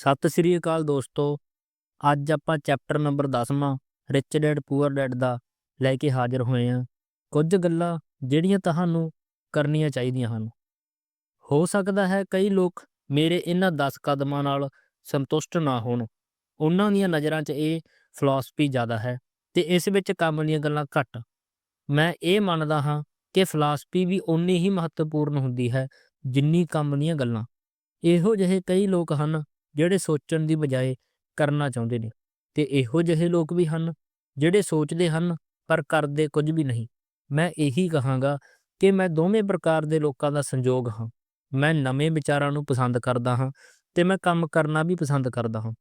ਸਤਿ ਸ੍ਰੀ ਅਕਾਲ ਦੋਸਤੋ। ਅੱਜ ਆਪਾਂ ਚੈਪਟਰ ਨੰਬਰ 10ਵਾਂ ਰਿਚ ਡੈਡ ਪੂਅਰ ਡੈਡ ਦਾ ਲੈ ਕੇ ਹਾਜ਼ਰ ਹੋਏ ਹਾਂ। ਕੁਝ ਗੱਲਾਂ ਜਿਹੜੀਆਂ ਤੁਹਾਨੂੰ ਕਰਨੀਆਂ ਚਾਹੀਦੀਆਂ ਹਨ। ਹੋ ਸਕਦਾ ਹੈ ਕਈ ਲੋਕ ਮੇਰੇ ਇਹਨਾਂ 10 ਕਦਮਾਂ ਨਾਲ ਸੰਤੁਸ਼ਟ ਨਾ ਹੋਣ। ਉਹਨਾਂ ਦੀਆਂ ਨਜ਼ਰਾਂ 'ਚ ਇਹ ਫਿਲਾਸਫੀ ਜ਼ਿਆਦਾ ਹੈ ਤੇ ਇਸ ਵਿੱਚ ਕੰਮ ਦੀਆਂ ਗੱਲਾਂ ਘੱਟ। ਮੈਂ ਇਹ ਮੰਨਦਾ ਹਾਂ ਕਿ ਫਿਲਾਸਫੀ ਵੀ ਓਨੀ ਹੀ ਮਹੱਤਵਪੂਰਨ ਹੁੰਦੀ ਹੈ ਜਿੰਨੀ ਕੰਮ ਦੀਆਂ ਗੱਲਾਂ। ਇਹੋ ਜਿਹੇ ਕਈ ਲੋਕ ਹਨ ਜਿਹੜੇ ਸੋਚਣ ਦੀ ਬਜਾਏ ਕਰਨਾ ਚਾਹੁੰਦੇ ਨੇ। ਤੇ ਇਹੋ ਜਿਹੇ ਲੋਕ ਵੀ ਹਨ, ਜਿਹੜੇ ਸੋਚਦੇ ਹਨ, ਪਰ ਕਰਦੇ ਕੁਝ ਵੀ ਨਹੀਂ। ਮੈਂ ਇਹੀ ਕਹਾਂਗਾ ਕਿ ਮੈਂ ਦੋਵੇਂ ਪ੍ਰਕਾਰ ਦੇ ਲੋਕਾਂ ਦਾ ਸੰਯੋਗ ਹਾਂ। ਮੈਂ ਨਵੇਂ ਵਿਚਾਰਾਂ ਨੂੰ ਪਸੰਦ ਕਰਦਾ ਹਾਂ ਤੇ ਮੈਂ ਕੰਮ ਕਰਨਾ ਵੀ ਪਸੰਦ ਕਰਦਾ ਹਾਂ।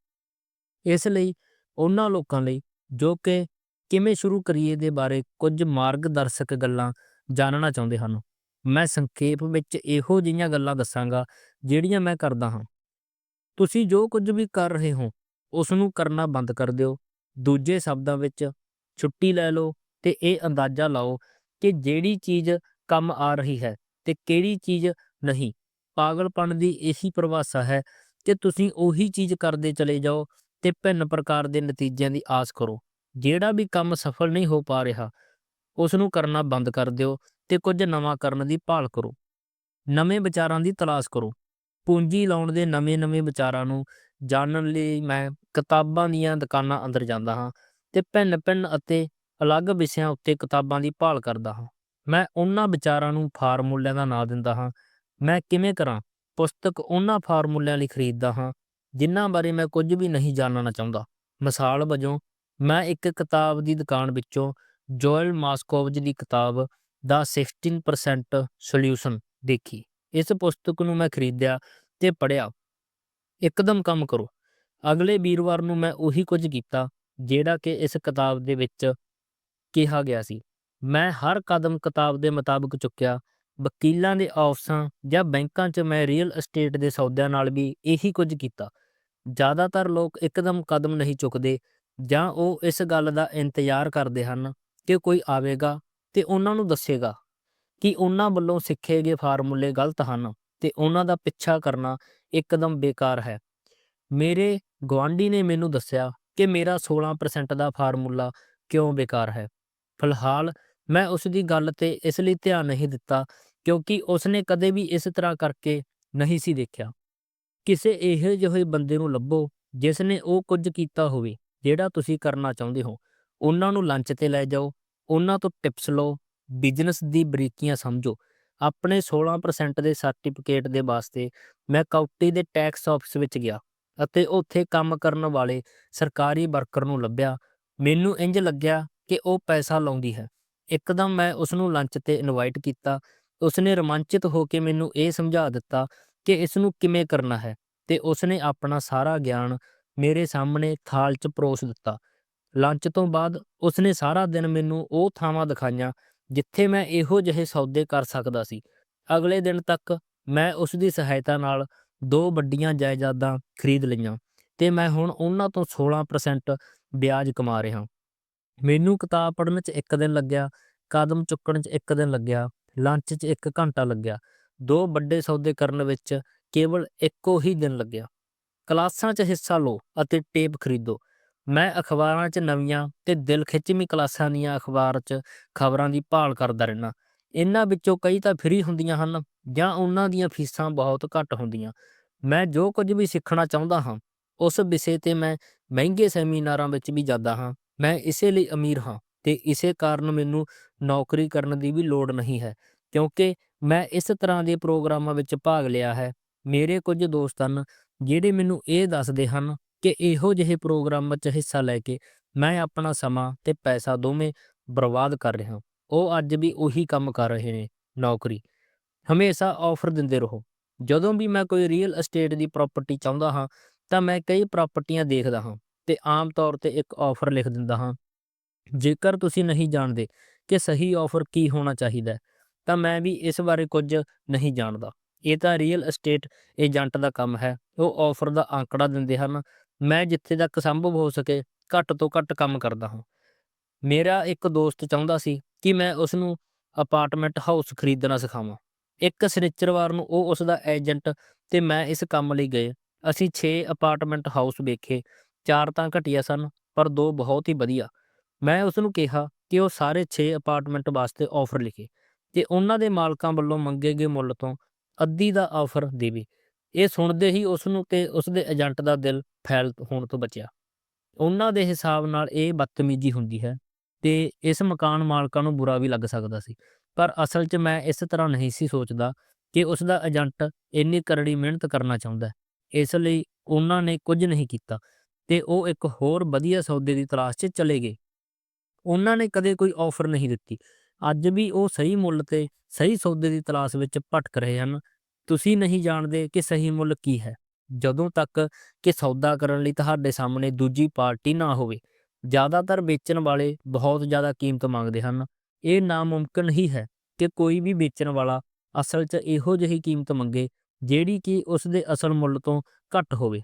ਇਸ ਲਈ ਉਹਨਾਂ ਲੋਕਾਂ ਲਈ ਜੋ ਕਿ ਕਿਵੇਂ ਸ਼ੁਰੂ ਕਰੀਏ ਦੇ ਬਾਰੇ ਕੁਝ ਮਾਰਗਦਰਸ਼ਕ ਗੱਲਾਂ ਜਾਣਨਾ ਚਾਹੁੰਦੇ ਹਨ। ਮੈਂ ਸੰਖੇਪ ਵਿੱਚ ਇਹੋ ਜਿਹੀਆਂ ਗੱਲਾਂ ਦੱਸਾਂਗਾ ਜਿਹੜੀਆਂ ਮੈਂ ਕਰਦਾ ਹਾਂ। ਤੁਸੀਂ ਜੋ ਕੁਝ ਵੀ ਕਰ ਰਹੇ ਹੋ ਉਸ ਨੂੰ ਕਰਨਾ ਬੰਦ ਕਰ ਦਿਓ। ਦੂਜੇ ਸ਼ਬਦਾਂ ਵਿੱਚ, ਛੁੱਟੀ ਲੈ ਲਓ ਤੇ ਇਹ ਅੰਦਾਜ਼ਾ ਲਾਓ ਕਿ ਜਿਹੜੀ ਚੀਜ਼ ਕੰਮ ਆ ਰਹੀ ਹੈ ਤੇ ਕਿਹੜੀ ਚੀਜ਼ ਨਹੀਂ। ਪਾਗਲਪਣ ਦੀ ਇਹੀ ਪਰਿਭਾਸ਼ਾ ਹੈ ਕਿ ਤੁਸੀਂ ਉਹੀ ਚੀਜ਼ ਕਰਦੇ ਚਲੇ ਜਾਓ ਤੇ ਭਿੰਨ ਪ੍ਰਕਾਰ ਦੇ ਨਤੀਜਿਆਂ ਦੀ ਆਸ ਕਰੋ। ਜਿਹੜਾ ਵੀ ਕੰਮ ਸਫਲ ਨਹੀਂ ਹੋ ਪਾ ਰਿਹਾ ਉਸ ਨੂੰ ਕਰਨਾ ਬੰਦ ਕਰ ਦਿਓ ਤੇ ਕੁਝ ਨਵਾਂ ਕਰਨ ਦੀ ਭਾਲ ਕਰੋ। ਨਵੇਂ ਵਿਚਾਰਾਂ ਦੀ ਤਲਾਸ਼ ਕਰੋ। ਪੂੰਜੀ ਲਾਉਣ ਦੇ ਨਵੇਂ-ਨਵੇਂ ਵਿਚਾਰਾਂ ਨੂੰ ਜਾਣਨ ਲਈ ਮੈਂ ਕਿਤਾਬਾਂ ਦੀਆਂ ਦੁਕਾਨਾਂ ਅੰਦਰ ਜਾਂਦਾ ਹਾਂ ਤੇ ਭਿੰਨ-ਭਿੰਨ ਅਤੇ ਅਲੱਗ ਵਿਸ਼ਿਆਂ ਉੱਤੇ ਕਿਤਾਬਾਂ ਦੀ ਭਾਲ ਕਰਦਾ ਹਾਂ। ਮੈਂ ਉਹਨਾਂ ਵਿਚਾਰਾਂ ਨੂੰ ਫਾਰਮੂਲਿਆਂ ਦਾ ਨਾਂ ਦਿੰਦਾ ਹਾਂ। ਮੈਂ ਕਿਵੇਂ ਕਰਾਂ? ਪੁਸਤਕ ਉਹਨਾਂ ਫਾਰਮੂਲਿਆਂ ਲਈ ਖਰੀਦਦਾ ਹਾਂ ਜਿਨ੍ਹਾਂ ਬਾਰੇ ਮੈਂ ਕੁਝ ਵੀ ਨਹੀਂ ਜਾਣਨਾ ਚਾਹੁੰਦਾ। ਮਿਸਾਲ ਵਜੋਂ, ਮੈਂ ਇੱਕ ਕਿਤਾਬ ਦੀ ਦੁਕਾਨ ਵਿੱਚੋਂ ਜੋਇਲ ਮਾਸਕੋਵਜ ਦੀ ਕਿਤਾਬ ਦਾ 16% ਸੋਲੂਸ਼ਨ ਦੇਖੀ। ਇਸ ਪੁਸਤਕ ਨੂੰ ਮੈਂ ਖਰੀਦਿਆ ਤੇ ਪੜ੍ਹਿਆ। ਇੱਕਦਮ ਕੰਮ ਕਰੋ। ਅਗਲੇ ਵੀਰਵਾਰ ਨੂੰ ਮੈਂ ਉਹੀ ਕੁਝ ਕੀਤਾ, ਜਿਹੜਾ ਕਿ ਇਸ ਕਿਤਾਬ ਦੇ ਵਿੱਚ ਕਿਹਾ ਗਿਆ ਸੀ। ਮੈਂ ਹਰ ਕਦਮ ਕਿਤਾਬ ਦੇ ਮੁਤਾਬਕ ਚੁੱਕਿਆ। ਵਕੀਲਾਂ ਦੇ ਆਫਿਸਾਂ ਜਾਂ ਬੈਂਕਾਂ 'ਚ ਮੈਂ ਰੀਅਲ ਅਸਟੇਟ ਦੇ ਸੌਦਿਆਂ ਨਾਲ ਵੀ ਇਹੀ ਕੁਝ ਕੀਤਾ। ਜ਼ਿਆਦਾਤਰ ਲੋਕ ਇੱਕਦਮ ਕਦਮ ਨਹੀਂ ਚੁੱਕਦੇ ਜਾਂ ਉਹ ਇਸ ਗੱਲ ਦਾ ਇੰਤਜ਼ਾਰ ਕਰਦੇ ਹਨ ਕਿ ਕੋਈ ਆਵੇਗਾ ਤੇ ਉਹਨਾਂ ਨੂੰ ਦੱਸੇਗਾ। ਕਿ ਉਹਨਾਂ ਵੱਲੋਂ ਸਿੱਖੇ ਗਏ ਫਾਰਮੂਲੇ ਗਲਤ ਹਨ ਤੇ ਉਹਨਾਂ ਦਾ ਪਿੱਛਾ ਕਰਨਾ ਇੱਕਦਮ ਬੇਕਾਰ ਹੈ। ਮੇਰੇ ਗਵਾਂਢੀ ਨੇ ਮੈਨੂੰ ਦੱਸਿਆ ਕਿ ਮੇਰਾ 16% ਦਾ ਫਾਰਮੂਲਾ ਕਿਉਂ ਬੇਕਾਰ ਹੈ। ਫਿਲਹਾਲ ਮੈਂ ਉਸ ਦੀ ਗੱਲ ਤੇ ਇਸ ਲਈ ਧਿਆਨ ਨਹੀਂ ਦਿੱਤਾ ਕਿਉਂਕਿ ਉਸਨੇ ਕਦੇ ਵੀ ਇਸ ਤਰ੍ਹਾਂ ਕਰਕੇ ਨਹੀਂ ਸੀ ਦੇਖਿਆ। ਕਿਸੇ ਇਹੋ ਜਿਹੇ ਬੰਦੇ ਨੂੰ ਲੱਭੋ ਜਿਸ ਨੇ ਉਹ ਕੁਝ ਕੀਤਾ ਹੋਵੇ ਜਿਹੜਾ ਤੁਸੀਂ ਕਰਨਾ ਚਾਹੁੰਦੇ ਹੋ। ਉਹਨਾਂ ਨੂੰ ਲੰਚ ਤੇ ਲੈ ਜਾਓ, ਉਹਨਾਂ ਤੋਂ ਟਿਪਸ ਲਓ ਬਿਜ਼ਨਸ ਦੀ ਬਰੀਕੀਆਂ ਸਮਝੋ। ਆਪਣੇ 16% ਦੇ ਸਰਟੀਫਿਕੇਟ ਦੇ ਵਾਸਤੇ ਮੈਂ ਕਾਊਟੀ ਦੇ ਟੈਕਸ ਆਫਿਸ ਵਿੱਚ ਗਿਆ ਅਤੇ ਉੱਥੇ ਕੰਮ ਕਰਨ ਵਾਲੇ ਸਰਕਾਰੀ ਵਰਕਰ ਨੂੰ ਲੱਭਿਆ। ਮੈਨੂੰ ਇੰਜ ਲੱਗਿਆ ਕਿ ਉਹ ਪੈਸਾ ਲਾਉਂਦੀ ਹੈ। ਇੱਕਦਮ ਮੈਂ ਉਸ ਨੂੰ ਲੰਚ ਤੇ ਇਨਵਾਈਟ ਕੀਤਾ। ਉਸਨੇ ਰੋਮਾਂਚਿਤ ਹੋ ਕੇ ਮੈਨੂੰ ਇਹ ਸਮਝਾ ਦਿੱਤਾ ਕਿ ਇਸ ਨੂੰ ਕਿਵੇਂ ਕਰਨਾ ਹੈ ਤੇ ਉਸਨੇ ਆਪਣਾ ਸਾਰਾ ਗਿਆਨ ਮੇਰੇ ਸਾਹਮਣੇ ਥਾਲ 'ਚ ਪਰੋਸ ਦਿੱਤਾ। ਲੰਚ ਤੋਂ ਬਾਅਦ ਉਸਨੇ ਸਾਰਾ ਦਿਨ ਮੈਨੂੰ ਉਹ ਥਾਵਾਂ ਦਿਖਾਈਆਂ ਜਿੱਥੇ ਮੈਂ ਇਹੋ ਜਿਹੇ ਸੌਦੇ ਕਰ ਸਕਦਾ ਸੀ। ਅਗਲੇ ਦਿਨ ਤੱਕ ਮੈਂ ਉਸ ਦੀ ਸਹਾਇਤਾ ਨਾਲ ਦੋ ਵੱਡੀਆਂ ਜਾਇਦਾਦਾਂ ਖਰੀਦ ਲਈਆਂ ਤੇ ਮੈਂ ਹੁਣ ਉਹਨਾਂ ਤੋਂ 16% ਵਿਆਜ ਕਮਾ ਰਿਹਾ। ਮੈਨੂੰ ਕਿਤਾਬ ਪੜ੍ਹਨ 'ਚ ਇੱਕ ਦਿਨ ਲੱਗਿਆ, ਕਦਮ ਚੁੱਕਣ 'ਚ ਇੱਕ ਦਿਨ ਲੱਗਿਆ, ਲੰਚ 'ਚ ਇੱਕ ਘੰਟਾ ਲੱਗਿਆ। ਦੋ ਵੱਡੇ ਸੌਦੇ ਕਰਨ ਵਿੱਚ ਕੇਵਲ ਇੱਕੋ ਹੀ ਦਿਨ ਲੱਗਿਆ। ਕਲਾਸਾਂ 'ਚ ਹਿੱਸਾ ਲਓ ਅਤੇ ਟੇਪ ਖਰੀਦੋ। ਮੈਂ ਅਖਬਾਰਾਂ 'ਚ ਨਵੀਆਂ ਤੇ ਦਿਲ ਖਿੱਚਵੀਂ ਕਲਾਸਾਂ ਦੀਆਂ ਅਖਬਾਰ 'ਚ ਖਬਰਾਂ ਦੀ ਭਾਲ ਕਰਦਾ ਰਹਿਣਾ ਇਹਨਾਂ ਵਿੱਚੋਂ ਕਈ ਤਾਂ ਫ੍ਰੀ ਹੁੰਦੀਆਂ ਹਨ ਜਾਂ ਉਹਨਾਂ ਦੀਆਂ ਫੀਸਾਂ ਬਹੁਤ ਘੱਟ ਹੁੰਦੀਆਂ। ਮੈਂ ਜੋ ਕੁਝ ਵੀ ਸਿੱਖਣਾ ਚਾਹੁੰਦਾ ਹਾਂ, ਉਸ ਵਿਸ਼ੇ ਤੇ ਮੈਂ ਮਹਿੰਗੇ ਸੈਮੀਨਾਰਾਂ ਵਿੱਚ ਵੀ ਜਾਂਦਾ ਹਾਂ। ਮੈਂ ਇਸੇ ਲਈ ਅਮੀਰ ਹਾਂ ਤੇ ਇਸੇ ਕਾਰਨ ਮੈਨੂੰ ਨੌਕਰੀ ਕਰਨ ਦੀ ਵੀ ਲੋੜ ਨਹੀਂ ਹੈ, ਕਿਉਂਕਿ ਮੈਂ ਇਸ ਤਰ੍ਹਾਂ ਦੇ ਪ੍ਰੋਗਰਾਮਾਂ ਵਿੱਚ ਭਾਗ ਲਿਆ ਹੈ। ਮੇਰੇ ਕੁਝ ਦੋਸਤ ਹਨ ਜਿਹੜੇ ਮੈਨੂੰ ਇਹ ਦੱਸਦੇ ਹਨ ਕਿ ਇਹੋ ਜਿਹੇ ਪ੍ਰੋਗਰਾਮ ਵਿੱਚ ਹਿੱਸਾ ਲੈ ਕੇ ਮੈਂ ਆਪਣਾ ਸਮਾਂ ਤੇ ਪੈਸਾ ਦੋਵੇਂ ਬਰਬਾਦ ਕਰ ਰਿਹਾ ਉਹ ਅੱਜ ਵੀ ਉਹੀ ਕੰਮ ਕਰ ਰਹੇ ਨੇ, ਨੌਕਰੀ। ਹਮੇਸ਼ਾ ਆਫਰ ਦਿੰਦੇ ਰਹੋ। ਜਦੋਂ ਵੀ ਮੈਂ ਕੋਈ ਰੀਅਲ ਏਸਟੇਟ ਦੀ ਪ੍ਰਾਪਰਟੀ ਚਾਹੁੰਦਾ ਹਾਂ, ਤਾਂ ਮੈਂ ਕਈ ਪ੍ਰਾਪਰਟੀਆਂ ਦੇਖਦਾ ਹਾਂ ਤੇ ਆਮ ਤੌਰ ਤੇ ਇੱਕ ਆਫਰ ਲਿਖ ਦਿੰਦਾ ਹਾਂ। ਜੇਕਰ ਤੁਸੀਂ ਨਹੀਂ ਜਾਣਦੇ ਕਿ ਸਹੀ ਆਫਰ ਕੀ ਹੋਣਾ ਚਾਹੀਦਾ, ਤਾਂ ਮੈਂ ਵੀ ਇਸ ਬਾਰੇ ਕੁਝ ਨਹੀਂ ਜਾਣਦਾ। ਇਹ ਤਾਂ ਰੀਅਲ ਏਸਟੇਟ ਏਜੰਟ ਦਾ ਕੰਮ ਹੈ। ਉਹ ਆਫਰ ਦਾ ਅੰਕੜਾ ਦਿੰਦੇ ਹਨ ਮੈਂ ਜਿੱਥੇ ਤੱਕ ਸੰਭਵ ਹੋ ਸਕੇ ਘੱਟ ਤੋਂ ਘੱਟ ਕੰਮ ਕਰਦਾ ਹਾਂ। ਮੇਰਾ ਇੱਕ ਦੋਸਤ ਚਾਹੁੰਦਾ ਸੀ ਕਿ ਮੈਂ ਉਸ ਨੂੰ ਅਪਾਰਟਮੈਂਟ ਹਾਊਸ ਖਰੀਦਣਾ ਸਿਖਾਵਾਂ। ਇੱਕ ਸਨਿਚਰਵਾਰ ਨੂੰ ਉਹ ਉਸ ਦਾ ਏਜੰਟ ਤੇ ਮੈਂ ਇਸ ਕੰਮ ਲਈ ਗਏ। ਅਸੀਂ 6 ਅਪਾਰਟਮੈਂਟ ਹਾਊਸ ਵੇਖੇ, ਚਾਰ ਤਾਂ ਘਟੀਆ ਸਨ, ਪਰ ਦੋ ਬਹੁਤ ਹੀ ਵਧੀਆ। ਮੈਂ ਉਸ ਨੂੰ ਕਿਹਾ ਕਿ ਉਹ ਸਾਰੇ 6 ਅਪਾਰਟਮੈਂਟ ਵਾਸਤੇ ਆਫਰ ਲਿਖੇ ਤੇ ਉਹਨਾਂ ਦੇ ਮਾਲਕਾਂ ਵੱਲੋਂ ਮੰਗੇ ਗਏ ਮੁੱਲ ਤੋਂ ਅੱਧੀ ਦਾ ਆਫਰ ਦੇਵੇ। ਇਹ ਸੁਣਦੇ ਹੀ ਉਸ ਨੂੰ ਤੇ ਉਸ ਦੇ ਏਜੰਟ ਦਾ ਦਿਲ ਫੈਲ ਹੋਣ ਤੋਂ ਬਚਿਆ। ਉਹਨਾਂ ਦੇ ਹਿਸਾਬ ਨਾਲ ਇਹ ਬਦਤਮੀਜ਼ੀ ਹੁੰਦੀ ਹੈ ਤੇ ਇਸ ਮਕਾਨ ਮਾਲਕਾਂ ਨੂੰ ਬੁਰਾ ਵੀ ਲੱਗ ਸਕਦਾ ਸੀ। ਪਰ ਅਸਲ 'ਚ ਮੈਂ ਇਸ ਤਰ੍ਹਾਂ ਨਹੀਂ ਸੀ ਸੋਚਦਾ ਕਿ ਉਸ ਦਾ ਏਜੰਟ ਇੰਨੀ ਕਰੜੀ ਮਿਹਨਤ ਕਰਨਾ ਚਾਹੁੰਦਾ ਇਸ ਲਈ ਉਹਨਾਂ ਨੇ ਕੁਝ ਨਹੀਂ ਕੀਤਾ ਤੇ ਉਹ ਇੱਕ ਹੋਰ ਵਧੀਆ ਸੌਦੇ ਦੀ ਤਲਾਸ਼ 'ਚ ਚਲੇ ਗਏ। ਉਹਨਾਂ ਨੇ ਕਦੇ ਕੋਈ ਆਫਰ ਨਹੀਂ ਦਿੱਤੀ। ਅੱਜ ਵੀ ਉਹ ਸਹੀ ਮੁੱਲ ਤੇ ਸਹੀ ਸੌਦੇ ਦੀ ਤਲਾਸ਼ ਵਿੱਚ ਭਟਕ ਰਹੇ ਹਨ ਤੁਸੀਂ ਨਹੀਂ ਜਾਣਦੇ ਕਿ ਸਹੀ ਮੁੱਲ ਕੀ ਹੈ। ਜਦੋਂ ਤੱਕ ਕਿ ਸੌਦਾ ਕਰਨ ਲਈ ਤੁਹਾਡੇ ਸਾਹਮਣੇ ਦੂਜੀ ਪਾਰਟੀ ਨਾ ਹੋਵੇ, ਜ਼ਿਆਦਾਤਰ ਵੇਚਣ ਵਾਲੇ ਬਹੁਤ ਜ਼ਿਆਦਾ ਕੀਮਤ ਮੰਗਦੇ ਹਨ। ਇਹ ਨਾਮੁਮਕਿਨ ਹੀ ਹੈ ਕਿ ਕੋਈ ਵੀ ਵੇਚਣ ਵਾਲਾ ਅਸਲ 'ਚ ਇਹੋ ਜਿਹੀ ਕੀਮਤ ਮੰਗੇ, ਜਿਹੜੀ ਕਿ ਉਸ ਦੇ ਅਸਲ ਮੁੱਲ ਤੋਂ ਘੱਟ ਹੋਵੇ।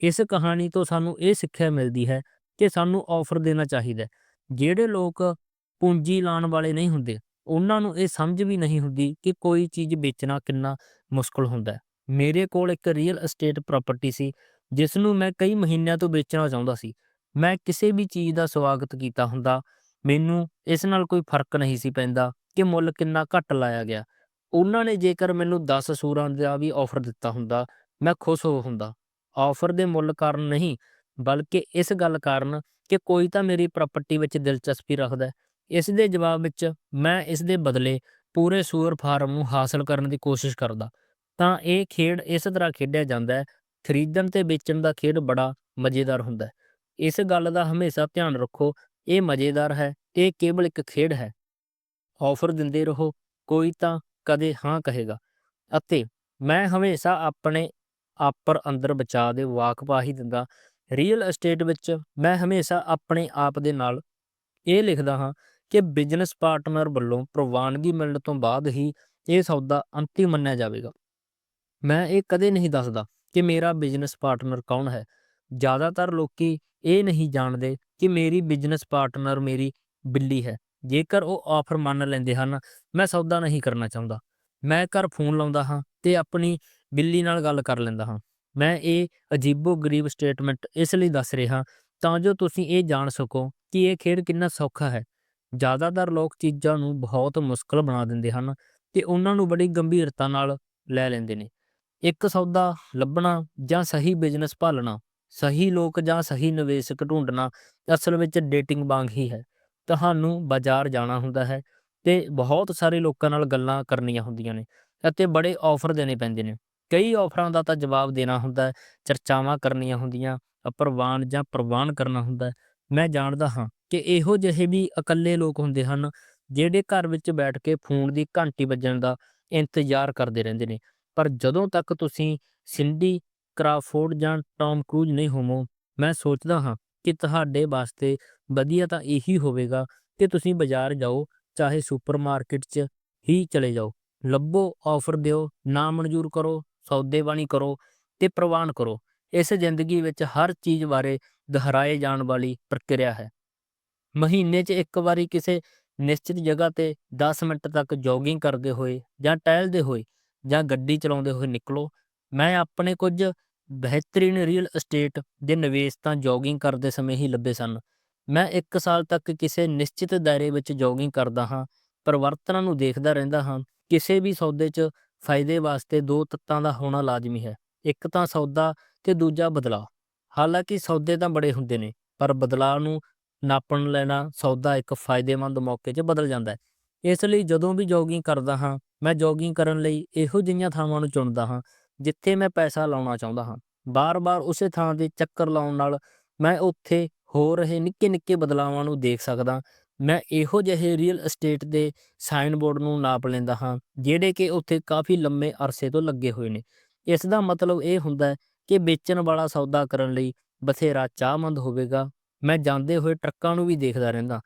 ਇਸ ਕਹਾਣੀ ਤੋਂ ਸਾਨੂੰ ਇਹ ਸਿੱਖਿਆ ਮਿਲਦੀ ਹੈ ਕਿ ਸਾਨੂੰ ਆਫਰ ਦੇਣਾ ਚਾਹੀਦਾ ਜਿਹੜੇ ਲੋਕ ਪੂੰਜੀ ਲਾਉਣ ਵਾਲੇ ਨਹੀਂ ਹੁੰਦੇ ਉਹਨਾਂ ਨੂੰ ਇਹ ਸਮਝ ਵੀ ਨਹੀਂ ਹੁੰਦੀ ਕਿ ਕੋਈ ਚੀਜ਼ ਵੇਚਣਾ ਕਿੰਨਾ ਮੁਸ਼ਕਲ ਹੁੰਦਾ ਹੈ। ਮੇਰੇ ਕੋਲ ਇੱਕ ਰੀਅਲ ਅਸਟੇਟ ਪ੍ਰਾਪਰਟੀ ਸੀ ਜਿਸ ਨੂੰ ਮੈਂ ਕਈ ਮਹੀਨਿਆਂ ਤੋਂ ਵੇਚਣਾ ਚਾਹੁੰਦਾ ਸੀ। ਮੈਂ ਕਿਸੇ ਵੀ ਚੀਜ਼ ਦਾ ਸਵਾਗਤ ਕੀਤਾ ਹੁੰਦਾ, ਮੈਨੂੰ ਇਸ ਨਾਲ ਕੋਈ ਫ਼ਰਕ ਨਹੀਂ ਸੀ ਪੈਂਦਾ ਕਿ ਮੁੱਲ ਕਿੰਨਾ ਘੱਟ ਲਾਇਆ ਗਿਆ। ਉਹਨਾਂ ਨੇ ਜੇਕਰ ਮੈਨੂੰ 10 ਸੂਰਾਂ ਦਾ ਵੀ ਆਫਰ ਦਿੱਤਾ ਹੁੰਦਾ, ਮੈਂ ਖੁਸ਼ ਹੋ ਹੁੰਦਾ। ਆਫਰ ਦੇ ਮੁੱਲ ਕਾਰਨ ਨਹੀਂ, ਬਲਕਿ ਇਸ ਗੱਲ ਕਾਰਨ ਕਿ ਕੋਈ ਤਾਂ ਮੇਰੀ ਪ੍ਰਾਪਰਟੀ ਵਿੱਚ ਦਿਲਚਸਪੀ ਰੱਖਦਾ ਇਸ ਦੇ ਜਵਾਬ ਵਿੱਚ ਮੈਂ ਇਸ ਦੇ ਬਦਲੇ ਪੂਰੇ ਸੂਰ ਫਾਰਮ ਨੂੰ ਹਾਸਲ ਕਰਨ ਦੀ ਕੋਸ਼ਿਸ਼ ਕਰਦਾ। ਤਾਂ ਇਹ ਖੇਡ ਇਸ ਤਰ੍ਹਾਂ ਖੇਡਿਆ ਜਾਂਦਾ ਹੈ, ਖਰੀਦਣ ਤੇ ਵੇਚਣ ਦਾ ਖੇਡ ਬੜਾ ਮਜ਼ੇਦਾਰ ਹੁੰਦਾ ਹੈ। ਇਸ ਗੱਲ ਦਾ ਹਮੇਸ਼ਾ ਧਿਆਨ ਰੱਖੋ, ਇਹ ਮਜ਼ੇਦਾਰ ਹੈ, ਇਹ ਕੇਵਲ ਇੱਕ ਖੇਡ ਹੈ। ਆਫਰ ਦਿੰਦੇ ਰਹੋ, ਕੋਈ ਤਾਂ ਕਦੇ ਹਾਂ ਕਹੇਗਾ। ਅਤੇ ਮੈਂ ਹਮੇਸ਼ਾ ਆਪਣੇ ਆਪਰ ਅੰਦਰ ਬਚਾ ਦੇ ਵਾਕਪਾਹੀ ਦਿੰਦਾ। ਰੀਅਲ ਅਸਟੇਟ ਵਿੱਚ ਮੈਂ ਹਮੇਸ਼ਾ ਆਪਣੇ ਆਪ ਦੇ ਨਾਲ ਇਹ ਲਿਖਦਾ ਹਾਂ ਕਿ ਬਿਜ਼ਨਸ ਪਾਰਟਨਰ ਵੱਲੋਂ ਪ੍ਰਵਾਨਗੀ ਮਿਲਣ ਤੋਂ ਬਾਅਦ ਹੀ ਇਹ ਸੌਦਾ ਅੰਤਿਮ ਮੰਨਿਆ ਜਾਵੇਗਾ। ਮੈਂ ਇਹ ਕਦੇ ਨਹੀਂ ਦੱਸਦਾ ਕਿ ਮੇਰਾ ਬਿਜ਼ਨਸ ਪਾਰਟਨਰ ਕੌਣ ਹੈ। ਜ਼ਿਆਦਾਤਰ ਲੋਕੀ ਇਹ ਨਹੀਂ ਜਾਣਦੇ ਕਿ ਮੇਰੀ ਬਿਜ਼ਨਸ ਪਾਰਟਨਰ ਮੇਰੀ ਬਿੱਲੀ ਹੈ। ਜੇਕਰ ਉਹ ਆਫਰ ਮੰਨ ਲੈਂਦੇ ਹਨ, ਮੈਂ ਸੌਦਾ ਨਹੀਂ ਕਰਨਾ ਚਾਹੁੰਦਾ। ਮੈਂ ਘਰ ਫੋਨ ਲਾਉਂਦਾ ਹਾਂ ਤੇ ਆਪਣੀ ਬਿੱਲੀ ਨਾਲ ਗੱਲ ਕਰ ਲੈਂਦਾ ਹਾਂ। ਮੈਂ ਇਹ ਅਜੀਬੋ ਗਰੀਬ ਸਟੇਟਮੈਂਟ ਇਸ ਲਈ ਦੱਸ ਰਿਹਾ ਤਾਂ ਜੋ ਤੁਸੀਂ ਇਹ ਜਾਣ ਸਕੋ ਕਿ ਇਹ ਖੇਡ ਕਿੰਨਾ ਸੌਖਾ ਹੈ। ਜ਼ਿਆਦਾਤਰ ਲੋਕ ਚੀਜ਼ਾਂ ਨੂੰ ਬਹੁਤ ਮੁਸ਼ਕਲ ਬਣਾ ਦਿੰਦੇ ਹਨ ਤੇ ਉਹਨਾਂ ਨੂੰ ਬੜੀ ਗੰਭੀਰਤਾ ਨਾਲ ਲੈ ਲੈਂਦੇ ਨੇ। ਇੱਕ ਸੌਦਾ ਲੱਭਣਾ ਜਾਂ ਸਹੀ ਬਿਜ਼ਨਸ ਭਾਲਣਾ, ਸਹੀ ਲੋਕ ਜਾਂ ਸਹੀ ਨਿਵੇਸ਼ਕ ਢੂੰਡਣਾ ਅਸਲ ਵਿੱਚ ਡੇਟਿੰਗ ਵਾਂਗ ਹੀ ਹੈ। ਤੁਹਾਨੂੰ ਬਾਜ਼ਾਰ ਜਾਣਾ ਹੁੰਦਾ ਹੈ ਤੇ ਬਹੁਤ ਸਾਰੇ ਲੋਕਾਂ ਨਾਲ ਗੱਲਾਂ ਕਰਨੀਆਂ ਹੁੰਦੀਆਂ ਨੇ ਅਤੇ ਬੜੇ ਆਫਰ ਦੇਣੇ ਪੈਂਦੇ ਨੇ। ਕਈ ਆਫਰਾਂ ਦਾ ਤਾਂ ਜਵਾਬ ਦੇਣਾ ਹੁੰਦਾ ਹੈ ਚਰਚਾਵਾਂ ਕਰਨੀਆਂ ਹੁੰਦੀਆਂ, ਅਪਰਵਾਨ ਜਾਂ ਪ੍ਰਵਾਨ ਕਰਨਾ ਹੁੰਦਾ। ਮੈਂ ਜਾਣਦਾ ਹਾਂ ਕਿ ਇਹੋ ਜਿਹੇ ਵੀ ਇਕੱਲੇ ਲੋਕ ਹੁੰਦੇ ਹਨ, ਜਿਹੜੇ ਘਰ ਵਿੱਚ ਬੈਠ ਕੇ ਫੋਨ ਦੀ ਘੰਟੀ ਵੱਜਣ ਦਾ ਇੰਤਜ਼ਾਰ ਕਰਦੇ ਰਹਿੰਦੇ ਨੇ। ਪਰ ਜਦੋਂ ਤੱਕ ਤੁਸੀਂ ਸਿੰਡੀ ਕਰਾਫੋਰਡ ਜਾਂ ਟੌਮ ਕਰੂਜ਼ ਨਹੀਂ ਹੋਵੋ, ਮੈਂ ਸੋਚਦਾ ਹਾਂ ਕਿ ਤੁਹਾਡੇ ਵਾਸਤੇ ਵਧੀਆ ਤਾਂ ਇਹੀ ਹੋਵੇਗਾ ਕਿ ਤੁਸੀਂ ਬਾਜ਼ਾਰ ਜਾਓ, ਚਾਹੇ ਸੁਪਰਮਾਰਕਟ 'ਚ ਹੀ ਚਲੇ ਜਾਓ। ਲੱਭੋ ਆਫਰ ਦਿਓ, ਨਾ ਮਨਜ਼ੂਰ ਕਰੋ ਸੌਦੇਬਾਣੀ ਕਰੋ ਤੇ ਪ੍ਰਵਾਨ ਕਰੋ। ਇਸ ਜ਼ਿੰਦਗੀ ਵਿੱਚ ਹਰ ਚੀਜ਼ ਬਾਰੇ ਦੁਹਰਾਏ ਜਾਣ ਵਾਲੀ ਪ੍ਰਕਿਰਿਆ ਹੈ। ਮਹੀਨੇ 'ਚ ਇੱਕ ਵਾਰੀ ਕਿਸੇ ਨਿਸ਼ਚਿਤ ਜਗ੍ਹਾ ਤੇ 10 ਮਿੰਟ ਤੱਕ ਜੋਗਿੰਗ ਕਰਦੇ ਹੋਏ ਜਾਂ ਟਹਿਲਦੇ ਹੋਏ ਜਾਂ ਗੱਡੀ ਚਲਾਉਂਦੇ ਹੋਏ ਨਿਕਲੋ, ਮੈਂ ਆਪਣੇ ਕੁਝ ਬਿਹਤਰੀਨ ਰੀਅਲ ਅਸਟੇਟ ਦੇ ਨਿਵੇਸ਼ ਤਾਂ ਜੋਗਿੰਗ ਕਰਦੇ ਸਮੇਂ ਹੀ ਲੱਭੇ ਸਨ। ਮੈਂ 1 ਸਾਲ ਤੱਕ ਕਿਸੇ ਨਿਸ਼ਚਿਤ ਦਾਇਰੇ ਵਿੱਚ ਜੋਗਿੰਗ ਕਰਦਾ ਹਾਂ, ਪਰਿਵਰਤਨਾਂ ਨੂੰ ਦੇਖਦਾ ਰਹਿੰਦਾ ਹਾਂ, ਕਿਸੇ ਵੀ ਸੌਦੇ 'ਚ ਫਾਇਦੇ ਵਾਸਤੇ ਦੋ ਤੱਤਾਂ ਦਾ ਹੋਣਾ ਲਾਜ਼ਮੀ ਹੈ, ਇੱਕ ਤਾਂ ਸੌਦਾ ਤੇ ਦੂਜਾ ਬਦਲਾਅ। ਹਾਲਾਂਕਿ ਸੌਦੇ ਤਾਂ ਬੜੇ ਹੁੰਦੇ ਨੇ, ਪਰ ਬਦਲਾਅ ਨੂੰ ਨਾਪਣ ਲੈਣਾ ਸੌਦਾ ਇੱਕ ਫਾਇਦੇਮੰਦ ਮੌਕੇ 'ਚ ਬਦਲ ਜਾਂਦਾ ਹੈ। ਇਸ ਲਈ ਜਦੋਂ ਵੀ ਜੋਗਿੰਗ ਕਰਦਾ ਹਾਂ, ਮੈਂ ਜੋਗਿੰਗ ਕਰਨ ਲਈ ਇਹੋ ਜਿਹੀਆਂ ਥਾਵਾਂ ਨੂੰ ਚੁਣਦਾ ਹਾਂ, ਜਿੱਥੇ ਮੈਂ ਪੈਸਾ ਲਾਉਣਾ ਚਾਹੁੰਦਾ ਹਾਂ। ਬਾਰ-ਬਾਰ ਉਸੇ ਥਾਂ ਦੇ ਚੱਕਰ ਲਾਉਣ ਨਾਲ ਮੈਂ ਉੱਥੇ ਹੋ ਰਹੇ ਨਿੱਕੇ-ਨਿੱਕੇ ਬਦਲਾਵਾਂ ਨੂੰ ਦੇਖ ਸਕਦਾ, ਮੈਂ ਇਹੋ ਜਿਹੇ ਰੀਅਲ ਅਸਟੇਟ ਦੇ ਸਾਈਨ ਬੋਰਡ ਨੂੰ ਨਾਪ ਲੈਂਦਾ ਹਾਂ, ਜਿਹੜੇ ਕਿ ਉੱਥੇ ਕਾਫੀ ਲੰਮੇ ਅਰਸੇ ਤੋਂ ਲੱਗੇ ਹੋਏ ਨੇ। ਇਸ ਦਾ ਮਤਲਬ ਇਹ ਹੁੰਦਾ ਹੈ ਕਿ ਵੇਚਣ ਵਾਲਾ ਸੌਦਾ ਕਰਨ ਲਈ ਬਥੇਰਾ ਚਾਹਮੰਦ ਹੋਵੇਗਾ ਮੈਂ ਜਾਂਦੇ ਹੋਏ ਟਰੱਕਾਂ ਨੂੰ ਵੀ ਦੇਖਦਾ ਰਹਿੰਦਾ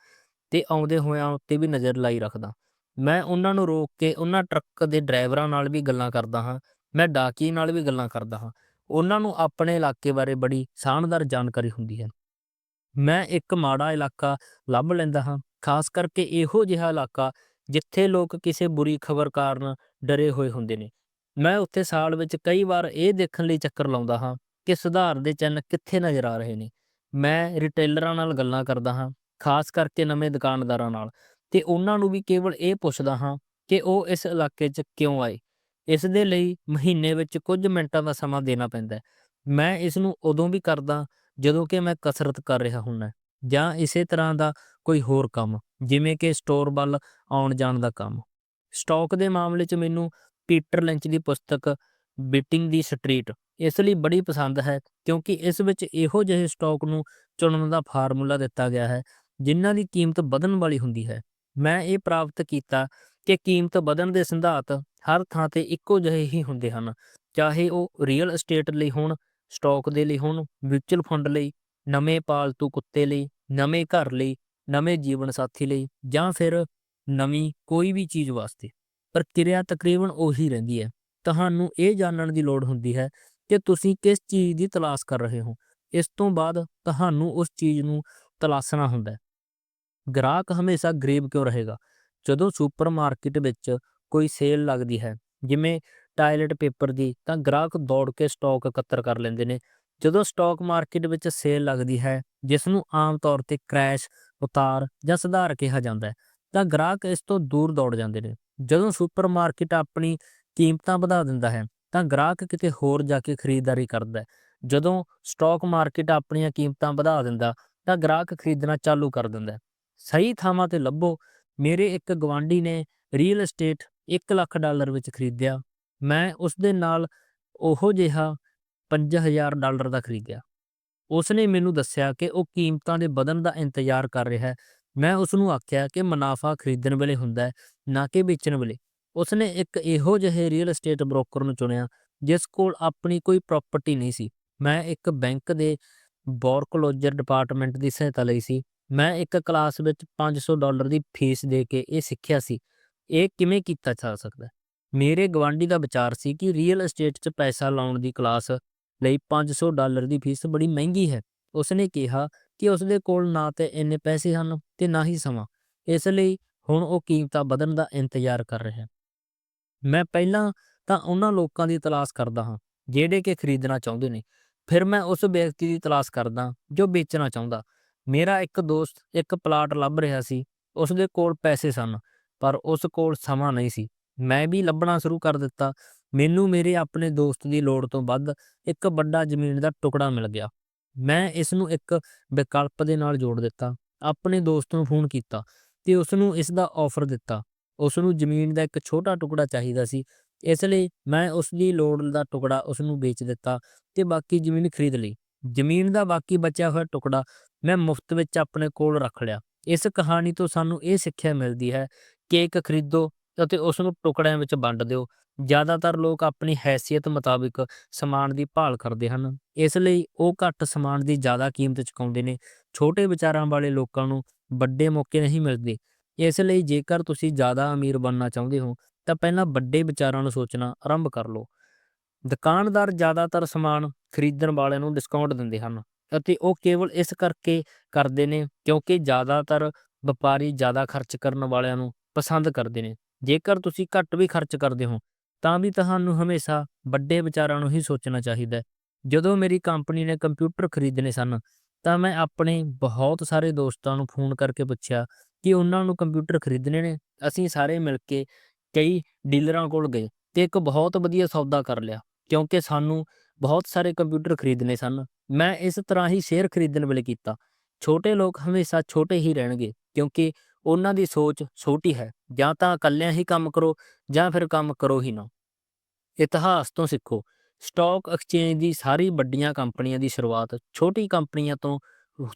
ਤੇ ਆਉਂਦੇ ਹੋਇਆਂ ਉੱਤੇ ਵੀ ਨਜ਼ਰ ਲਾਈ ਰੱਖਦਾ। ਮੈਂ ਉਹਨਾਂ ਨੂੰ ਰੋਕ ਕੇ ਉਹਨਾਂ ਟਰੱਕ ਦੇ ਡਰਾਈਵਰਾਂ ਨਾਲ ਵੀ ਗੱਲਾਂ ਕਰਦਾ ਹਾਂ, ਮੈਂ ਡਾਕੀ ਨਾਲ ਵੀ ਗੱਲਾਂ ਕਰਦਾ ਹਾਂ। ਉਹਨਾਂ ਨੂੰ ਆਪਣੇ ਇਲਾਕੇ ਬਾਰੇ ਬੜੀ ਸ਼ਾਨਦਾਰ ਜਾਣਕਾਰੀ ਹੁੰਦੀ ਹੈ। ਮੈਂ ਇੱਕ ਮਾੜਾ ਇਲਾਕਾ ਲੱਭ ਲੈਂਦਾ ਹਾਂ, ਖਾਸ ਕਰਕੇ ਇਹੋ ਜਿਹਾ ਇਲਾਕਾ ਜਿੱਥੇ ਲੋਕ ਕਿਸੇ ਬੁਰੀ ਖਬਰ ਕਾਰਨ ਡਰੇ ਹੋਏ ਹੁੰਦੇ ਨੇ। ਮੈਂ ਉੱਥੇ ਸਾਲ ਵਿੱਚ ਕਈ ਵਾਰ ਇਹ ਦੇਖਣ ਲਈ ਚੱਕਰ ਲਾਉਂਦਾ ਹਾਂ ਕਿ ਸੁਧਾਰ ਦੇ ਚਿੰਨ੍ਹ ਕਿੱਥੇ ਨਜ਼ਰ ਆ ਰਹੇ ਨੇ। ਮੈਂ ਰਿਟੇਲਰਾਂ ਨਾਲ ਗੱਲਾਂ ਕਰਦਾ ਹਾਂ, ਖਾਸ ਕਰਕੇ ਨਵੇਂ ਦੁਕਾਨਦਾਰਾਂ ਨਾਲ, ਤੇ ਉਹਨਾਂ ਨੂੰ ਵੀ ਕੇਵਲ ਇਹ ਪੁੱਛਦਾ ਹਾਂ ਕਿ ਉਹ ਇਸ ਇਲਾਕੇ 'ਚ ਕਿਉਂ ਆਏ? ਇਸ ਦੇ ਲਈ ਮਹੀਨੇ ਵਿੱਚ ਕੁਝ ਮਿੰਟਾਂ ਦਾ ਸਮਾਂ ਦੇਣਾ ਪੈਂਦਾ ਹੈ। ਮੈਂ ਇਸ ਨੂੰ ਉਦੋਂ ਵੀ ਕਰਦਾ ਜਦੋਂ ਕਿ ਮੈਂ ਕਸਰਤ ਕਰ ਰਿਹਾ ਹੁੰਦਾ ਜਾਂ ਇਸੇ ਤਰ੍ਹਾਂ ਦਾ ਕੋਈ ਹੋਰ ਕੰਮ, ਜਿਵੇਂ ਕਿ ਸਟੋਰ ਵੱਲ ਆਉਣ ਜਾਣ ਦਾ ਕੰਮ। ਸਟਾਕ ਦੇ ਮਾਮਲੇ 'ਚ ਮੈਨੂੰ ਪੀਟਰ ਲਿੰਚ ਦੀ ਪੁਸਤਕ, ਬੀਟਿੰਗ ਦੀ ਸਟਰੀਟ ਇਸ ਲਈ ਬੜੀ ਪਸੰਦ ਹੈ, ਕਿਉਂਕਿ ਇਸ ਵਿੱਚ ਇਹੋ ਜਿਹੇ ਸਟਾਕ ਨੂੰ ਚੁਣਨ ਦਾ ਫਾਰਮੂਲਾ ਦਿੱਤਾ ਗਿਆ ਹੈ, ਜਿਨ੍ਹਾਂ ਦੀ ਕੀਮਤ ਵਧਣ ਵਾਲੀ ਹੁੰਦੀ ਹੈ। ਮੈਂ ਇਹ ਪ੍ਰਾਪਤ ਕੀਤਾ ਕਿ ਕੀਮਤ ਵਧਣ ਦੇ ਸਿਧਾਂਤ ਹਰ ਥਾਂ ਤੇ ਇੱਕੋ ਜਿਹੇ ਹੀ ਹੁੰਦੇ ਹਨ, ਚਾਹੇ ਉਹ ਰੀਅਲ ਅਸਟੇਟ ਲਈ ਹੋਣ ਸਟਾਕ ਦੇ ਲਈ ਹੋਣ ਮਿਊਚੁਅਲ ਫੰਡ ਲਈ, ਨਵੇਂ ਪਾਲਤੂ ਕੁੱਤੇ ਲਈ, ਨਵੇਂ ਘਰ ਲਈ, ਨਵੇਂ ਜੀਵਨ ਸਾਥੀ ਲਈ, ਜਾਂ ਫਿਰ ਨਵੀਂ ਕੋਈ ਵੀ ਚੀਜ਼ ਵਾਸਤੇ। ਪ੍ਰਕਿਰਿਆ ਤਕਰੀਬਨ ਉਹੀ ਰਹਿੰਦੀ ਹੈ। ਤੁਹਾਨੂੰ ਇਹ ਜਾਣਨ ਦੀ ਲੋੜ ਹੁੰਦੀ ਹੈ ਕਿ ਤੁਸੀਂ ਕਿਸ ਚੀਜ਼ ਦੀ ਤਲਾਸ਼ ਕਰ ਰਹੇ ਹੋ। ਇਸ ਤੋਂ ਬਾਅਦ ਤੁਹਾਨੂੰ ਉਸ ਚੀਜ਼ ਨੂੰ ਤਲਾਸ਼ਣਾ ਹੁੰਦਾ ਹੈ। ਗ੍ਰਾਹਕ ਹਮੇਸ਼ਾ ਗਰੀਬ ਕਿਉਂ ਰਹੇਗਾ? ਜਦੋਂ ਸੁਪਰਮਾਰਕਟ ਵਿੱਚ ਕੋਈ ਸੇਲ ਲੱਗਦੀ ਹੈ, ਜਿਵੇਂ ਟਾਇਲਟ ਪੇਪਰ ਦੀ, ਤਾਂ ਗ੍ਰਾਹਕ ਦੌੜ ਕੇ ਸਟਾਕ ਇਕੱਤਰ ਕਰ ਲੈਂਦੇ ਨੇ। ਜਦੋਂ ਸਟਾਕ ਮਾਰਕੀਟ ਵਿੱਚ ਸੇਲ ਲੱਗਦੀ ਹੈ, ਜਿਸ ਨੂੰ ਆਮ ਤੌਰ ਤੇ ਕ੍ਰੈਸ਼, ਉਤਾਰ ਜਾਂ ਸੁਧਾਰ ਕਿਹਾ ਜਾਂਦਾ ਹੈ, ਤਾਂ ਗ੍ਰਾਹਕ ਇਸ ਤੋਂ ਦੂਰ ਦੌੜ ਜਾਂਦੇ ਨੇ। ਜਦੋਂ ਸੁਪਰਮਾਰਕਟ ਆਪਣੀ ਕੀਮਤਾਂ ਵਧਾ ਦਿੰਦਾ ਹੈ ਤਾਂ ਗ੍ਰਾਹਕ ਕਿਤੇ ਹੋਰ ਜਾ ਕੇ ਖਰੀਦਦਾਰੀ ਕਰਦਾ ਹੈ। ਜਦੋਂ ਸਟਾਕ ਮਾਰਕੀਟ ਆਪਣੀਆਂ ਕੀਮਤਾਂ ਵਧਾ ਦਿੰਦਾ, ਤਾਂ ਗ੍ਰਾਹਕ ਖਰੀਦਣਾ ਚਾਲੂ ਕਰ ਦਿੰਦਾ ਸਹੀ ਥਾਵਾਂ ਤੇ ਲੱਭੋ। ਮੇਰੇ ਇੱਕ ਗਵਾਂਢੀ ਨੇ ਰੀਅਲ ਏਸਟੇਟ 1 ਲੱਖ ਡਾਲਰ ਵਿੱਚ ਖਰੀਦਿਆ। ਮੈਂ ਉਸ ਦੇ ਨਾਲ ਉਹੋ ਜਿਹਾ 5000 ਡਾਲਰ ਦਾ ਖਰੀਦਿਆ। ਉਸ ਨੇ ਮੈਨੂੰ ਦੱਸਿਆ ਕਿ ਉਹ ਕੀਮਤਾਂ ਦੇ ਵਧਣ ਦਾ ਇੰਤਜ਼ਾਰ ਕਰ ਰਿਹਾ ਹੈ। ਮੈਂ ਉਸ ਨੂੰ ਆਖਿਆ ਕਿ ਮੁਨਾਫਾ ਖਰੀਦਣ ਵੇਲੇ ਹੁੰਦਾ ਹੈ, ਨਾ ਕਿ ਵੇਚਣ ਵੇਲੇ। ਉਸਨੇ ਇੱਕ ਇਹੋ ਜਿਹੇ ਰੀਅਲ ਏਸਟੇਟ ਬ੍ਰੋਕਰ ਨੂੰ ਚੁਣਿਆ, ਜਿਸ ਕੋਲ ਆਪਣੀ ਕੋਈ ਪ੍ਰਾਪਰਟੀ ਨਹੀਂ ਸੀ। ਮੈਂ ਇੱਕ ਬੈਂਕ ਦੇ ਬੋਰਕਲੋਜਰ ਡਿਪਾਰਟਮੈਂਟ ਦੀ ਸਹਾਇਤਾ ਲਈ ਸੀ। ਮੈਂ ਇੱਕ ਕਲਾਸ ਵਿੱਚ 500 ਡਾਲਰ ਦੀ ਫੀਸ ਦੇ ਕੇ ਇਹ ਸਿੱਖਿਆ ਸੀ। ਇਹ ਕਿਵੇਂ ਕੀਤਾ ਜਾ ਸਕਦਾ? ਮੇਰੇ ਗਵਾਂਢੀ ਦਾ ਵਿਚਾਰ ਸੀ ਕਿ ਰੀਅਲ ਏਸਟੇਟ 'ਚ ਪੈਸਾ ਲਾਉਣ ਦੀ ਕਲਾਸ ਲਈ 500 ਡਾਲਰ ਦੀ ਫੀਸ ਬੜੀ ਮਹਿੰਗੀ ਹੈ। ਉਸਨੇ ਕਿਹਾ ਕਿ ਉਸਦੇ ਕੋਲ ਨਾ ਤੇ ਇੰਨੇ ਪੈਸੇ ਹਨ ਤੇ ਨਾ ਹੀ ਸਮਾਂ। ਇਸ ਲਈ ਹੁਣ ਉਹ ਕੀਮਤਾਂ ਵਧਣ ਦਾ ਇੰਤਜ਼ਾਰ ਕਰ ਰਿਹਾ। ਹੈ ਮੈਂ ਪਹਿਲਾਂ ਤਾਂ ਉਹਨਾਂ ਲੋਕਾਂ ਦੀ ਤਲਾਸ਼ ਕਰਦਾ ਹਾਂ, ਜਿਹੜੇ ਕਿ ਖਰੀਦਣਾ ਚਾਹੁੰਦੇ ਨੇ। ਫਿਰ ਮੈਂ ਉਸ ਵਿਅਕਤੀ ਦੀ ਤਲਾਸ਼ ਕਰਦਾ ਜੋ ਵੇਚਣਾ ਚਾਹੁੰਦਾ। ਮੇਰਾ ਇੱਕ ਦੋਸਤ ਇੱਕ ਪਲਾਟ ਲੱਭ ਰਿਹਾ ਸੀ, ਉਸ ਦੇ ਕੋਲ ਪੈਸੇ ਸਨ, ਪਰ ਉਸ ਕੋਲ ਸਮਾਂ ਨਹੀਂ ਸੀ। ਮੈਂ ਵੀ ਲੱਭਣਾ ਸ਼ੁਰੂ ਕਰ ਦਿੱਤਾ। ਮੈਨੂੰ ਮੇਰੇ ਆਪਣੇ ਦੋਸਤ ਦੀ ਲੋੜ ਤੋਂ ਵੱਧ ਇੱਕ ਵੱਡਾ ਜ਼ਮੀਨ ਦਾ ਟੁਕੜਾ ਮਿਲ ਗਿਆ। ਮੈਂ ਇਸ ਨੂੰ ਇੱਕ ਵਿਕਲਪ ਦੇ ਨਾਲ ਜੋੜ ਦਿੱਤਾ। ਆਪਣੇ ਦੋਸਤ ਨੂੰ ਫੋਨ ਕੀਤਾ ਤੇ ਉਸ ਨੂੰ ਇਸ ਦਾ ਆਫਰ ਦਿੱਤਾ। ਉਸ ਨੂੰ ਜ਼ਮੀਨ ਦਾ ਇੱਕ ਛੋਟਾ ਟੁਕੜਾ ਚਾਹੀਦਾ ਸੀ। ਇਸ ਲਈ ਮੈਂ ਉਸ ਦੀ ਲੋੜ ਦਾ ਟੁਕੜਾ ਉਸ ਨੂੰ ਵੇਚ ਦਿੱਤਾ ਤੇ ਬਾਕੀ ਜ਼ਮੀਨ ਖਰੀਦ ਲਈ। ਜ਼ਮੀਨ ਦਾ ਬਾਕੀ ਬਚਿਆ ਹੋਇਆ ਟੁਕੜਾ ਮੈਂ ਮੁਫਤ ਵਿੱਚ ਆਪਣੇ ਕੋਲ ਰੱਖ ਲਿਆ। ਇਸ ਕਹਾਣੀ ਤੋਂ ਸਾਨੂੰ ਇਹ ਸਿੱਖਿਆ ਮਿਲਦੀ ਹੈ ਕੇਕ ਖਰੀਦੋ ਅਤੇ ਉਸ ਨੂੰ ਟੁਕੜਿਆਂ ਵਿੱਚ ਵੰਡ ਦਿਓ। ਜ਼ਿਆਦਾਤਰ ਲੋਕ ਆਪਣੀ ਹੈਸੀਅਤ ਮੁਤਾਬਿਕ ਸਮਾਨ ਦੀ ਭਾਲ ਕਰਦੇ ਹਨ। ਇਸ ਲਈ ਉਹ ਘੱਟ ਸਮਾਨ ਦੀ ਜ਼ਿਆਦਾ ਕੀਮਤ ਚੁਕਾਉਂਦੇ ਨੇ। ਛੋਟੇ ਵਿਚਾਰਾਂ ਵਾਲੇ ਲੋਕਾਂ ਨੂੰ ਵੱਡੇ ਮੌਕੇ ਨਹੀਂ ਮਿਲਦੇ। ਇਸ ਲਈ ਜੇਕਰ ਤੁਸੀਂ ਜ਼ਿਆਦਾ ਅਮੀਰ ਬਣਨਾ ਚਾਹੁੰਦੇ ਹੋ, ਤਾਂ ਪਹਿਲਾਂ ਵੱਡੇ ਵਿਚਾਰਾਂ ਨੂੰ ਸੋਚਣਾ ਆਰੰਭ ਕਰ ਲਓ। ਦੁਕਾਨਦਾਰ ਜ਼ਿਆਦਾਤਰ ਸਮਾਨ ਖਰੀਦਣ ਵਾਲਿਆਂ ਨੂੰ ਡਿਸਕਾਊਂਟ ਦਿੰਦੇ ਹਨ ਅਤੇ ਉਹ ਕੇਵਲ ਇਸ ਕਰਕੇ ਕਰਦੇ ਨੇ ਕਿਉਂਕਿ ਜ਼ਿਆਦਾਤਰ ਵਪਾਰੀ ਜ਼ਿਆਦਾ ਖਰਚ ਕਰਨ ਵਾਲਿਆਂ ਨੂੰ ਪਸੰਦ ਕਰਦੇ ਨੇ। ਜੇਕਰ ਤੁਸੀਂ ਘੱਟ ਵੀ ਖਰਚ ਕਰਦੇ ਹੋ, ਤਾਂ ਵੀ ਤੁਹਾਨੂੰ ਹਮੇਸ਼ਾ ਵੱਡੇ ਵਿਚਾਰਾਂ ਨੂੰ ਹੀ ਸੋਚਣਾ ਚਾਹੀਦਾ ਹੈ। ਜਦੋਂ ਮੇਰੀ ਕੰਪਨੀ ਨੇ ਕੰਪਿਊਟਰ ਖਰੀਦਣੇ ਸਨ, ਤਾਂ ਮੈਂ ਆਪਣੇ ਬਹੁਤ ਸਾਰੇ ਦੋਸਤਾਂ ਨੂੰ ਫੋਨ ਕਰਕੇ ਪੁੱਛਿਆ ਕਿ ਉਹਨਾਂ ਨੂੰ ਕੰਪਿਊਟਰ ਖਰੀਦਣੇ ਨੇ, ਅਸੀਂ ਸਾਰੇ ਮਿਲ ਕੇ ਕਈ ਡੀਲਰਾਂ ਕੋਲ ਗਏ ਤੇ ਇੱਕ ਬਹੁਤ ਵਧੀਆ ਸੌਦਾ ਕਰ ਲਿਆ, ਕਿਉਂਕਿ ਸਾਨੂੰ ਬਹੁਤ ਸਾਰੇ ਕੰਪਿਊਟਰ ਖਰੀਦਣੇ ਸਨ। ਮੈਂ ਇਸ ਤਰ੍ਹਾਂ ਹੀ ਸ਼ੇਅਰ ਖਰੀਦਣ ਵੇਲੇ ਕੀਤਾ। ਛੋਟੇ ਲੋਕ ਹਮੇਸ਼ਾ ਛੋਟੇ ਹੀ ਰਹਿਣਗੇ, ਕਿਉਂਕਿ ਉਹਨਾਂ ਦੀ ਸੋਚ ਛੋਟੀ ਹੈ। ਜਾਂ ਤਾਂ ਇਕੱਲਿਆਂ ਹੀ ਕੰਮ ਕਰੋ, ਜਾਂ ਫਿਰ ਕੰਮ ਕਰੋ ਹੀ ਨਾ। ਇਤਿਹਾਸ ਤੋਂ ਸਿੱਖੋ। ਸਟਾਕ ਐਕਸਚੇਂਜ ਦੀ ਸਾਰੀ ਵੱਡੀਆਂ ਕੰਪਨੀਆਂ ਦੀ ਸ਼ੁਰੂਆਤ ਛੋਟੀ ਕੰਪਨੀਆਂ ਤੋਂ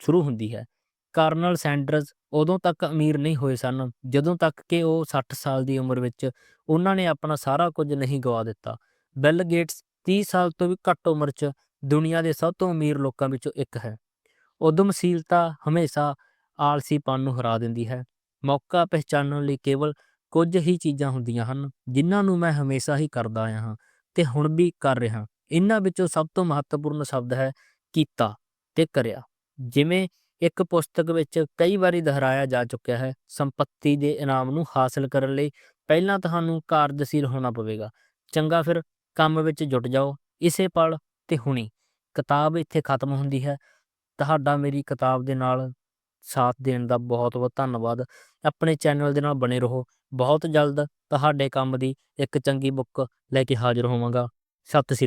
ਸ਼ੁਰੂ ਹੁੰਦੀ ਹੈ। ਕਰਨਲ ਸੈਂਡਰਜ਼ ਉਦੋਂ ਤੱਕ ਅਮੀਰ ਨਹੀਂ ਹੋਏ ਸਨ, ਜਦੋਂ ਤੱਕ ਕਿ ਉਹ 60 ਸਾਲ ਦੀ ਉਮਰ ਵਿੱਚ ਉਹਨਾਂ ਨੇ ਆਪਣਾ ਸਾਰਾ ਕੁਝ ਨਹੀਂ ਗਵਾ ਦਿੱਤਾ। ਬਿਲ ਗੇਟਸ 30 ਸਾਲ ਤੋਂ ਵੀ ਘੱਟ ਉਮਰ 'ਚ ਦੁਨੀਆ ਦੇ ਸਭ ਤੋਂ ਅਮੀਰ ਲੋਕਾਂ ਵਿੱਚੋਂ ਇੱਕ ਹੈ। ਉਦਮਸ਼ੀਲਤਾ ਹਮੇਸ਼ਾ ਆਲਸੀਪਨ ਨੂੰ ਹਰਾ ਦਿੰਦੀ ਹੈ। ਮੌਕਾ ਪਹਿਚਾਨਣ ਲਈ ਕੇਵਲ ਕੁਝ ਹੀ ਚੀਜ਼ਾਂ ਹੁੰਦੀਆਂ ਹਨ, ਜਿਨ੍ਹਾਂ ਨੂੰ ਮੈਂ ਹਮੇਸ਼ਾ ਹੀ ਕਰਦਾ ਆਇਆ ਹਾਂ ਤੇ ਹੁਣ ਵੀ ਕਰ ਰਿਹਾ ਇਹਨਾਂ ਵਿੱਚੋਂ ਸਭ ਤੋਂ ਮਹੱਤਵਪੂਰਨ ਸ਼ਬਦ ਹੈ ਕੀਤਾ ਤੇ ਕਰਿਆ। ਜਿਵੇਂ ਇੱਕ ਪੁਸਤਕ ਵਿੱਚ ਕਈ ਵਾਰੀ ਦੁਹਰਾਇਆ ਜਾ ਚੁੱਕਿਆ ਹੈ, ਸੰਪਤੀ ਦੇ ਇਨਾਮ ਨੂੰ ਹਾਸਲ ਕਰਨ ਲਈ। ਪਹਿਲਾਂ ਤੁਹਾਨੂੰ ਕਾਰਜਸ਼ੀਲ ਹੋਣਾ ਪਵੇਗਾ। ਚੰਗਾ ਫਿਰ ਕੰਮ ਵਿੱਚ ਜੁਟ ਜਾਓ, ਇਸੇ ਪਲ ਤੇ ਹੁਣੀ। ਕਿਤਾਬ ਇੱਥੇ ਖਤਮ ਹੁੰਦੀ ਹੈ। ਤੁਹਾਡਾ ਮੇਰੀ ਕਿਤਾਬ ਦੇ ਨਾਲ ਸਾਥ ਦੇਣ ਦਾ ਬਹੁਤ ਬਹੁਤ ਧੰਨਵਾਦ। ਆਪਣੇ ਚੈਨਲ ਦੇ ਨਾਲ ਬਣੇ ਰਹੋ। ਬਹੁਤ ਜਲਦ ਤੁਹਾਡੇ ਕੰਮ ਦੀ ਇੱਕ ਚੰਗੀ ਬੁੱਕ ਲੈ ਕੇ ਹਾਜ਼ਰ ਹੋਵਾਂਗਾ। ਸਤਿ ਸ੍ਰੀ